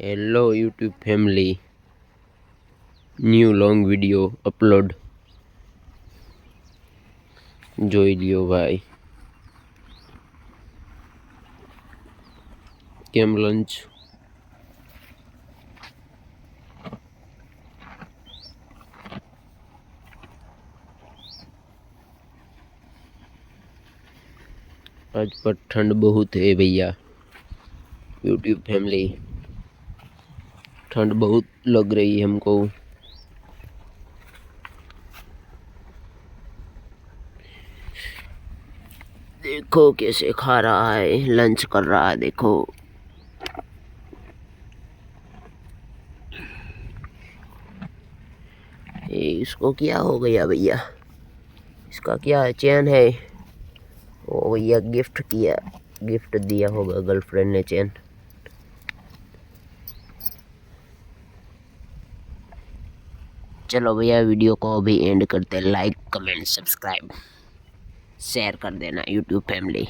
hello YouTube family new long video upload જોઈ લ્યો ભાઈ કેમ લંચ आज पर ठंड बहुत है भैया यूट्यूब फैमिली ठंड बहुत लग रही है हमको। देखो कैसे खा रहा है लंच कर रहा है, देखो। ये इसको क्या हो गया भैया? इसका क्या है चैन है? ओ भैया गिफ्ट किया, गिफ्ट दिया होगा गर्लफ्रेंड ने चैन। चलो भैया, वीडियो को अभी एंड करते लाइक कमेंट सब्सक्राइब शेयर कर देना यूट्यूब फैमिली